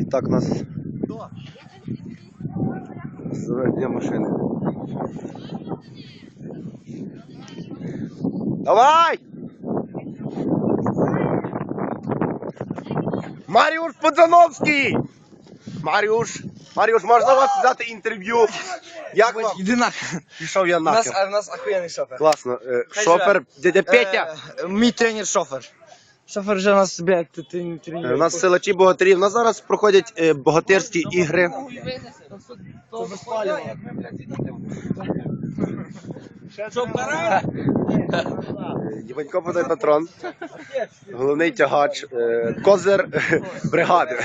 І так нас заведення машини. Давай! Маріуш Подзановський! Маріуш, Маріуш, можна вас взяти інтерв'ю? Як вам? Іди нахер. Пішов я У нас, нахер. у нас охуєнний шофер. Класно. Е, Хай Шофер, дядя Петя. Е, мій тренер шофер. Шофер вже у нас собі як ти Е, тренує. У нас силачі богатирів. У нас зараз проходять е, богатирські ігри. Діванько подає на трон. Головний тягач. е, Козир е, бригади.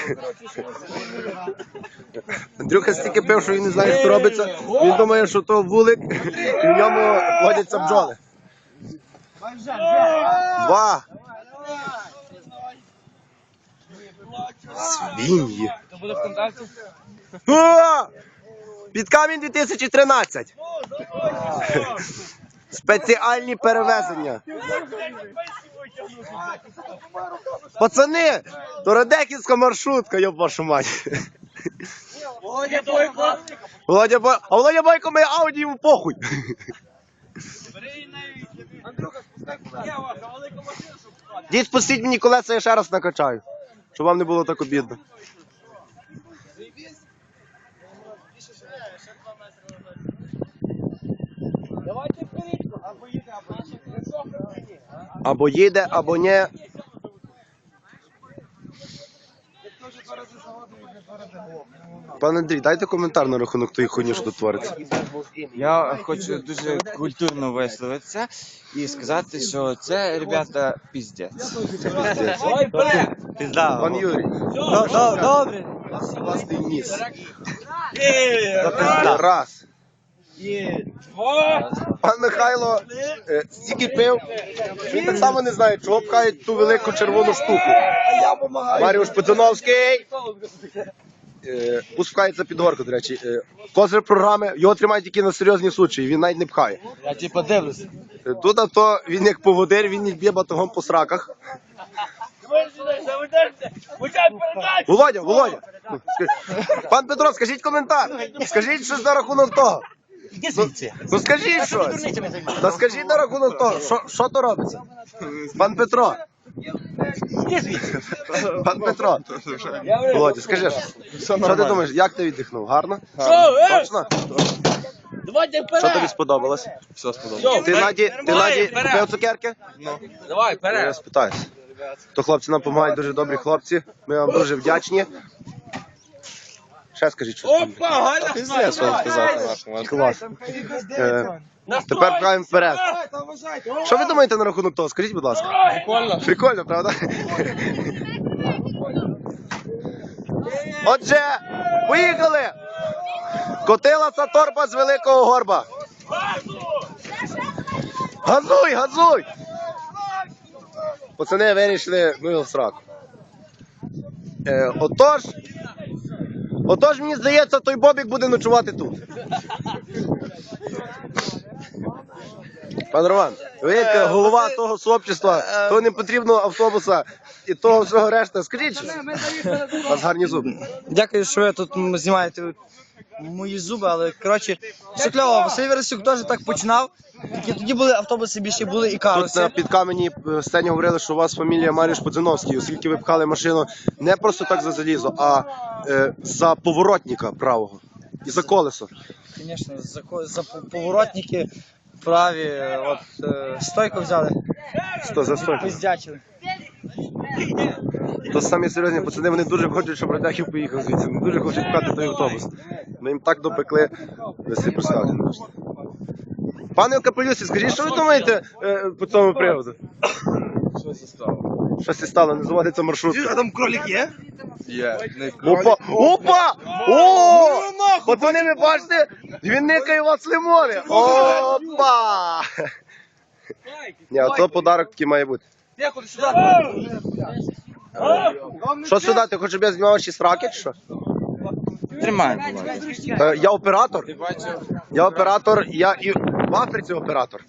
Андрюха стільки пив, що він не знає, що робиться. Він думає, що то вулик, і в ньому водяться бджоли. Два. Свиньї. О! Під камінь 2013. Спеціальні перевезення. Пацани, то радехівська маршрутка, йоб вашу мать. Володя Бой... А Володя Бойко має ауді йому похуй. Дід, спустіть мені колеса, я ще раз накачаю. Щоб вам не було так обідно. Або їде, або ні. Пане Андрій, дайте коментар на рахунок тої хуйні, що тут твориться. Я хочу дуже культурно висловитися і сказати, що це ребята піздець. Пан Юрій, Добре. у нас є власний Пан Михайло е, стільки пив, що він так само не знає, чого пхають ту велику червону штуку. Маріуш Петуновський. Е, Пускається під горку, до речі. Е, Козир програми, його тримають тільки на серйозні случаї, він навіть не пхає. Я типа дивлюся. Е, Тут а то він як поводир, він їх б'є батогом по сраках. Володя, Володя. Пан Петро, скажіть коментар. Скажіть щось на рахунок того. Ну, ну скажіть щось. Та скажіть на рахунок того, що, що то робиться? Пан Петро. Пан Петро. Володя, скажи. Що ти думаєш, як ти віддихнув? Гарно? Точно? Давайте Що тобі сподобалось? Все сподобалося. Ти Наді, ти Наді купив цукерки? Давай, Я вперед! спитаюсь. То хлопці нам допомагають дуже добрі хлопці. Ми вам дуже вдячні. Ще скажіть там. Опа, Галя! Піздець вам сказати. Клас. Е, тепер пхаємо вперед. Що ви думаєте на рахунок того? Скажіть, будь ласка. Прикольно. Прикольно, правда? Отже, поїхали! Котилася торба з великого горба. Газуй, газуй! Пацани вирішили, ну його в сраку. Е, отож, отож, мені здається, той Бобік буде ночувати тут. Пан Роман, ви як голова того сообщества, то не потрібно автобуса і того всього решта. Скажіть, у вас гарні зуби. Дякую, що ви тут знімаєте мої зуби, але коротше, все кльово. Василь Вересюк теж так починав. Тільки тоді були автобуси більше були і Тут каруси. на підкамені е, сцені говорили, що у вас фамілія Маріш Подзиновський, оскільки ви пхали машину не просто так за залізо, а е, за поворотника правого і за колесо. Звісно, за, ко- за поворотники праві, от е, стойку взяли, Що за стой? пиздячили. То самі серйозні пацани, вони дуже хочуть, щоб Радяхів поїхав звідси. Вони дуже хочуть пхати той автобус. Ми їм так допекли, ви собі не можете. Пане Капелюсі, скажіть, що ви думаєте е, по цьому приводу? Що це стало? Щось і стало, не заводиться маршрутка. там кролик є? Є. Опа! Опа! О! Пацани, ви бачите? Він никає вас лимони. Опа! Ні, а то подарок такий має бути. Що сюди? Ти хочеш, щоб я знімав ще сраки, чи що? Тримай. Е, Я оператор. Я оператор, я і в Африці оператор.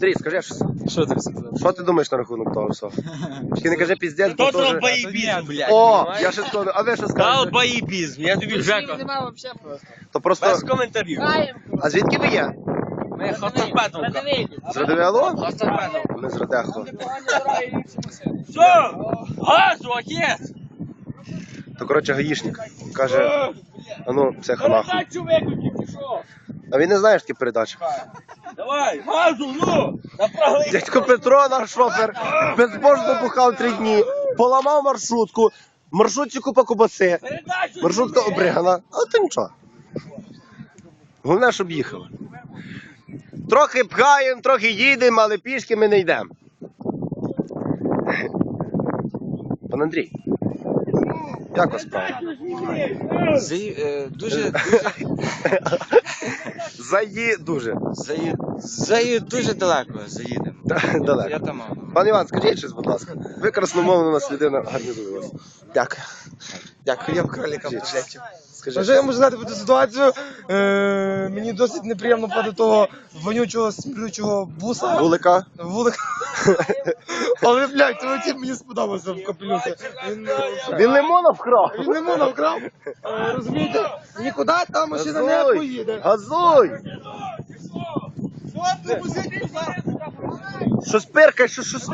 Андрій, скажи щось. Що ти сказав? Що ти думаєш на рахунок того всього? Тільки не кажи піздець, бо То вже... долбоєбізм, блядь. О, я ще скажу, а ви що скажете? Долбоєбізм, я тобі вже кажу. Нема вообще просто. То просто... Без коментарів. А звідки ви є? Ми Хостопетовка. З Радивіало? Хостопедов. Ми з Радехо. Що? Газу, отець! То, коротше, гаїшник. Каже, а ну, це нахуй. Передачу виключи, ти що? А він не знає, що таке передача. Давай, газу, ну! Дядько Петро, наш шофер, безбожно бухав три дні, поламав маршрутку, маршрутці купа кубаси, Передачу! маршрутка обригана, а то нічого. Головне, щоб їхали. Трохи пхаємо, трохи їдемо, але пішки ми не йдемо. Пан Андрій, як вас справа? Е, дуже, дуже, Заї дуже. заї... заї... дуже далеко заїдемо. Далеко. Я там. Пан Іван, скажіть щось, будь ласка. Ви красномовна у нас людина, гарнізує вас. Дякую. Дякую, я в кроліка Скажіть. Що я можу знати про цю ситуацію? Е, мені досить неприємно проти того вонючого смілючого буса. Вулика. Вулик. Але, блядь, цей тип мені сподобався в капелюсі. Він, е, Він лимона вкрав. він не вкрав. Е, Розумієте? Нікуди та машина не Газуй! поїде. Газуй! Що спирка, що, що, що,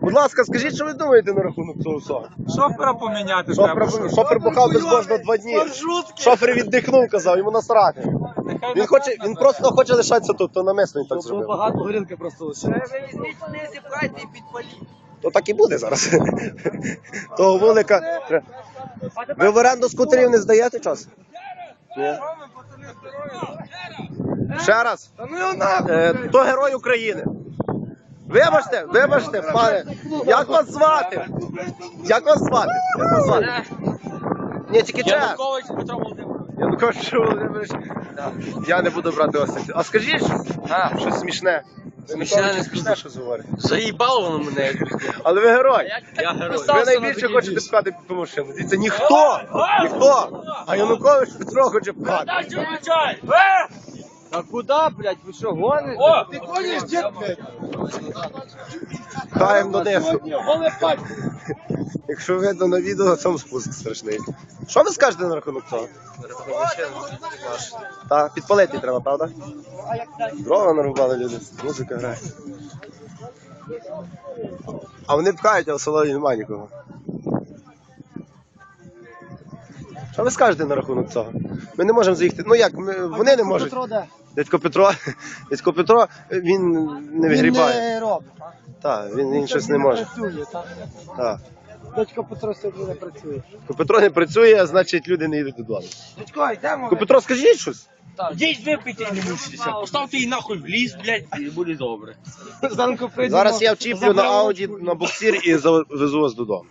Будь ласка, скажіть, що ви думаєте на рахунок цього всього? Шофера поміняти Шофер, шофер бухав безбожно два дні. Шофер віддихнув, казав, йому насрати. Він хоче, він просто хоче лишатися тут, то намисно він так зробив. Багато горілки просто лишилось. То так і буде зараз. Того вулика. тре- Ви в оренду скутерів не здаєте час? Ні. Ще раз. ну його нахуй. Е, то герой України. Вибачте, вибачте, пане. Як вас звати? Як вас звати? Як вас звати? Ні, тільки чек. Янукович Петро Володимирович. Янукович Володимирович. Я не буду брати осінь. А скажіть щось, А, щось смішне. Смішне, не смішне. щось говорить. заїбало воно мене. Але ви герой. Я герой. Ви найбільше хочете пхати по машину. Дивіться, ніхто, ніхто. А Янукович Петро хоче пхати. Передачу включай! Е! А куди, блядь, ви що, гоните? О! Ти гониш, дід, блядь? Пхаємо донизу. Якщо видно на відео, там спуск страшний. Що ви скажете на рахунок цього? Так, підпалити треба, правда? Дрова нарубали люди, музика грає. А вони пхають, а в салоні немає нікого. Що ви скажете на рахунок цього? Ми не можемо заїхати. Ну як, ми, вони не можуть. Дядько Петро, дядько Петро, він не Він вигрібає. не робить. Так, він, він щось не може. Працює, так. Так. Дочка Петро сьогодні не працює. Дядько Петро не працює, а значить люди не їдуть додому. Дочко, йдемо. Дядько Петро, скажіть щось. Йдіть випийте не мучтеся. Поставте її нахуй в ліс, блядь, і буде добре. Зранку прийдемо. Зараз я вчіплю на ауді на буксир і завезу вас додому.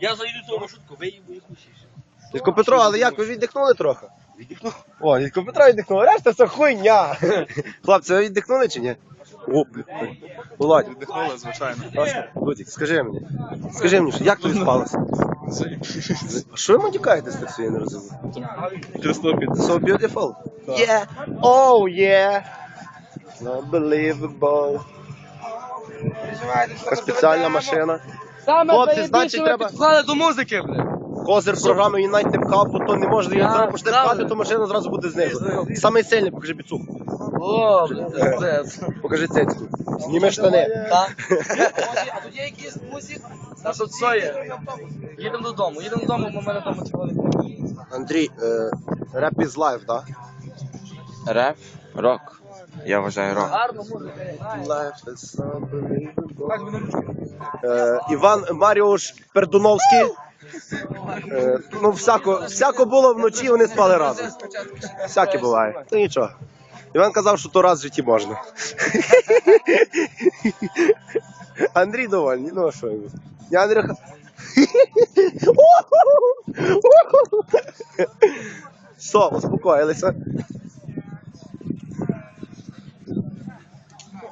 Я зайду в ту маршрутку, виїбу і кусіш. Дядько Петро, але як ви віддихнули трохи? Віддихнув. О, дядько Петро віддихнув, решта все хуйня. Хлопці, ви віддихнули чи ні? О, Володь, Віддихнули, звичайно. Лудік, скажи мені. Скажи мені, що- як тобі спалося? А Що ви матюкаєтесь так я не розумію? So beautiful. Yeah. Oh yeah. Unbelievable. Така спеціальна машина. Саме Хлопці, значить, треба- підклали до музики, блядь. Козир програми пхав, бо то не може її зараз почне пхати, то машина зразу буде знизу. Самий сильний, покажи підсуху. О, блядь, це. Покажи цицьку. Зніми штани. Так. А тут є якийсь музик? А тут що є? Їдемо додому, їдемо додому, бо в мене там цього. Андрій, е, реп із лайф, так? Реп, рок. Я вважаю рок. Гарно. Е, Іван Маріуш Пердуновський. Е, ну, всяко, всяко було вночі, вони спали разом. Всяке буває. То нічого. Іван казав, що то раз в житті можна. Андрій довольний, ну а що йому? Я Андрюха. Все, успокоїлися.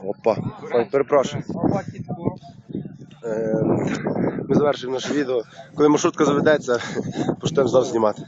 Опа, ой, перепрошую. Ми завершуємо наше відео. Коли маршрутка заведеться, почнемо знов знімати.